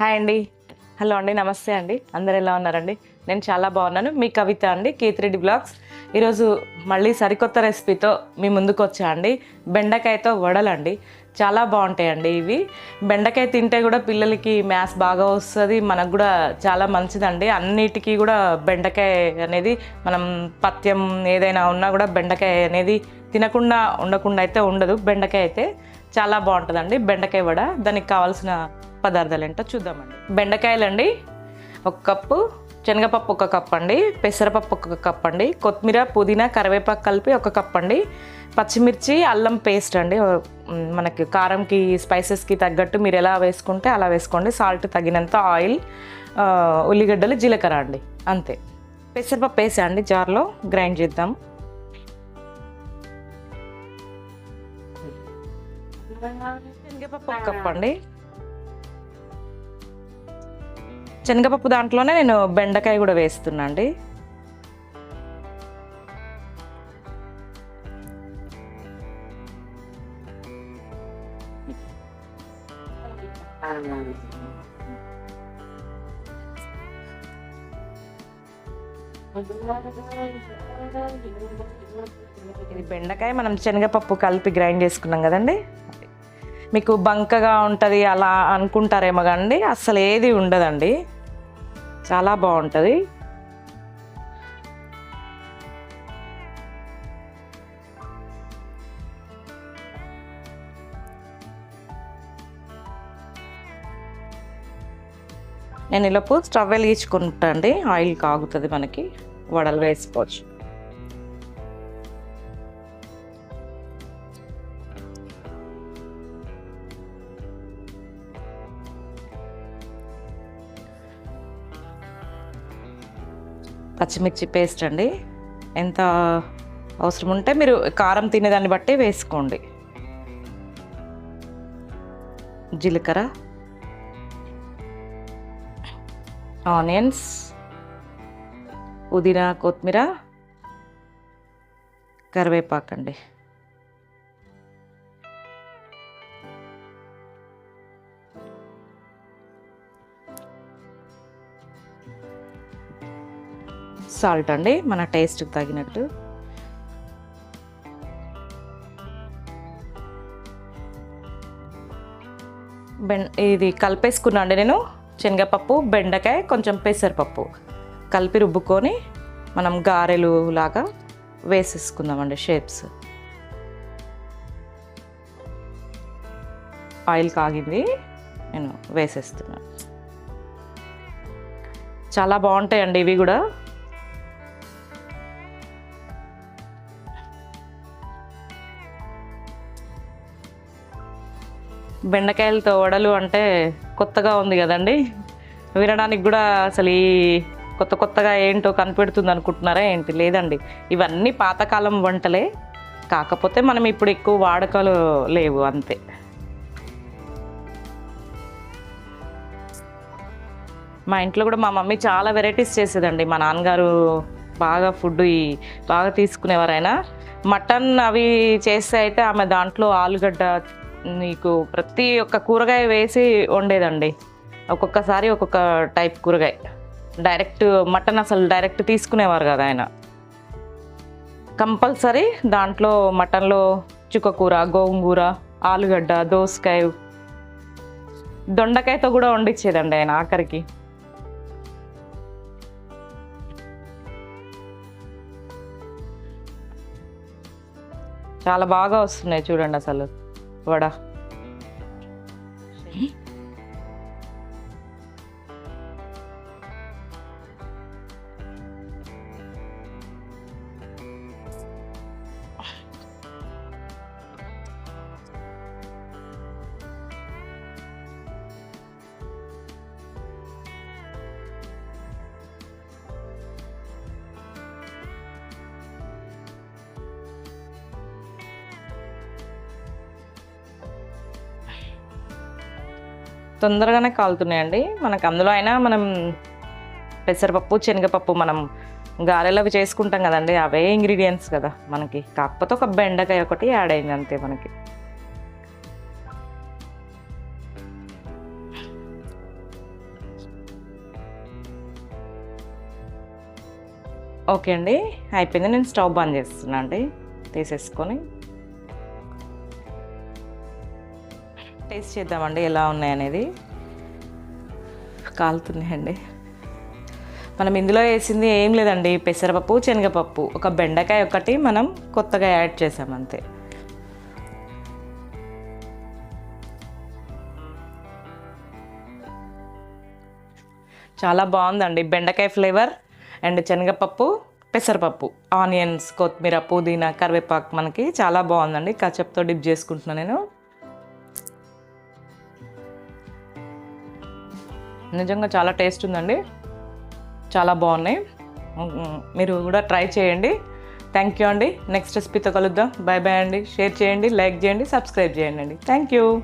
Hi అండి. Hello అండి నమస్తే అండి. అందరు ఎలా ఉన్నారండి? నేను చాలా బాగున్నాను. మీ కవిత అండి కేతిరెడ్డి బ్లాగ్స్. ఈరోజు మళ్ళీ సరికొత్త రెసిపీతో మీ ముందుకు వచ్చా అండి. బెండకాయతో వడలండి. చాలా బాగుంటాయండి ఇవి. బెండకాయ తింటే కూడా పిల్లలకి మ్యాథ్స్ బాగా వస్తుంది. మనకు కూడా చాలా మంచిదండి. అన్నిటికీ కూడా బెండకాయ అనేది మనం పత్యం ఏదైనా ఉన్నా కూడా బెండకాయ అనేది తినకుండా ఉండకుండా అయితే ఉండదు. బెండకాయ అయితే చాలా బాగుంటుందండి. బెండకాయ వడ. దానికి కావాల్సిన పదార్థాలు ఏంటో చూద్దామండి. బెండకాయలండి. ఒక కప్పు. శనగపప్పు ఒక కప్ అండి పెసరపప్పు ఒక కప్ అండి కొత్తిమీర పుదీనా కరివేపాకు కలిపి ఒక కప్ అండి పచ్చిమిర్చి అల్లం పేస్ట్ అండి. మనకి కారంకి స్పైసెస్కి తగ్గట్టు మీరు ఎలా వేసుకుంటే అలా వేసుకోండి. సాల్ట్ తగినంత ఆయిల్ ఉల్లిగడ్డలు జీలకర్ర అండి. అంతే. పెసరపప్పు వేసా అండి జార్లో. గ్రైండ్ చేద్దాం. శనగపప్పు ఒక కప్ అండి. శనగపప్పు దాంట్లోనే నేను బెండకాయ కూడా వేస్తున్నా అండి. ఇది బెండకాయ మనం శనగపప్పు కలిపి గ్రైండ్ చేసుకున్నాం కదండి. మీకు బంకగా ఉంటుంది అలా అనుకుంటారేమో కానీ అసలు ఏది ఉండదండి. చాలా బాగుంటుంది. నేను ఇలాపు స్టవ్ వెలిగించుకుంటా అండి. ఆయిల్ కాగుతుంది మనకి. వడలు వేసుకోవచ్చు. పచ్చిమిర్చి పేస్ట్ అండి. ఎంత అవసరం ఉంటే మీరు కారం తినేదాన్ని బట్టి వేసుకోండి. జీలకర్ర ఆనియన్స్ పుదీనా కొత్తిమీర కరివేపాకు సాల్ట్ అండి మన టేస్ట్కి తగినట్టు. బెం ఇది కలిపేసుకున్నా అండి నేను శనగపప్పు బెండకాయ కొంచెం పెసరపప్పు. కలిపి రుబ్బుకొని మనం గారెలు లాగా వేసేసుకుందామండి షేప్స్. ఆయిల్ కాగింది నేను వేసేస్తున్నాను చాలా బాగుంటాయండి ఇవి కూడా. బెండకాయలతో వడలు అంటే కొత్తగా ఉంది కదండి. వినడానికి కూడా అసలు ఈ కొత్త కొత్తగా ఏంటో కనిపెడుతుంది అనుకుంటున్నారా ఏంటి? లేదండి. ఇవన్నీ పాతకాలం వంటలే. కాకపోతే మనం ఇప్పుడు ఎక్కువ వాడకాలు లేవు అంతే. మా ఇంట్లో కూడా మా మమ్మీ చాలా వెరైటీస్ చేసేదండి. మా నాన్నగారు బాగా ఫుడ్ బాగా తీసుకునేవారైనా మటన్ అవి చేస్తే అయితే ఆమె దాంట్లో ఆలుగడ్డ నీకు ప్రతి ఒక్క కూరగాయ వేసి వండేదండి. ఒక్కొక్కసారి ఒక్కొక్క టైప్ కూరగాయ. డైరెక్ట్ మటన్ అసలు డైరెక్ట్ తీసుకునేవారు కదా ఆయన. కంపల్సరీ దాంట్లో మటన్లో చుక్కకూర గోంగూర ఆలుగడ్డ దోసకాయ దొండకాయతో కూడా వండిచ్చేదండి ఆయన ఆఖరికి. చాలా బాగా వస్తున్నాయి చూడండి అసలు వడ. తొందరగానే కాలుతున్నాయండి. మనకు అందులో అయినా మనం పెసరపప్పు శనగపప్పు మనం గారెలు అవి చేసుకుంటాం కదండి. అవే ఇంగ్రీడియంట్స్ కదా మనకి. కాకపోతే ఒక బెండకాయ ఒకటి యాడ్ అయింది అంతే మనకి. ఓకే అండి. అయిపోయింది. నేను స్టవ్ బంద్ చేస్తున్నా అండి. తీసేసుకొని టేస్ట్ చేద్దామండి ఎలా ఉన్నాయనేది. కాలుతున్నాయండి. మనం ఇందులో వేసింది ఏం లేదండి పెసరపప్పు శనగపప్పు. ఒక బెండకాయ ఒకటి మనం కొత్తగా యాడ్ చేసాం అంతే. చాలా బాగుందండి బెండకాయ ఫ్లేవర్ అండ్ శనగపప్పు పెసరపప్పు ఆనియన్స్ కొత్తిమీర పుదీనా కరివేపాకు మనకి చాలా బాగుందండి. కచప్తో డిప్ చేసుకుంటున్నాను నేను. నిజంగా చాలా టేస్ట్ ఉందండి. చాలా బాగున్నాయి. మీరు కూడా ట్రై చేయండి. థ్యాంక్ యూ అండి. నెక్స్ట్ రెసిపీతో కలుద్దాం. బాయ్ బాయ్ అండి. షేర్ చేయండి లైక్ చేయండి సబ్స్క్రైబ్ చేయండి అండి. Thank you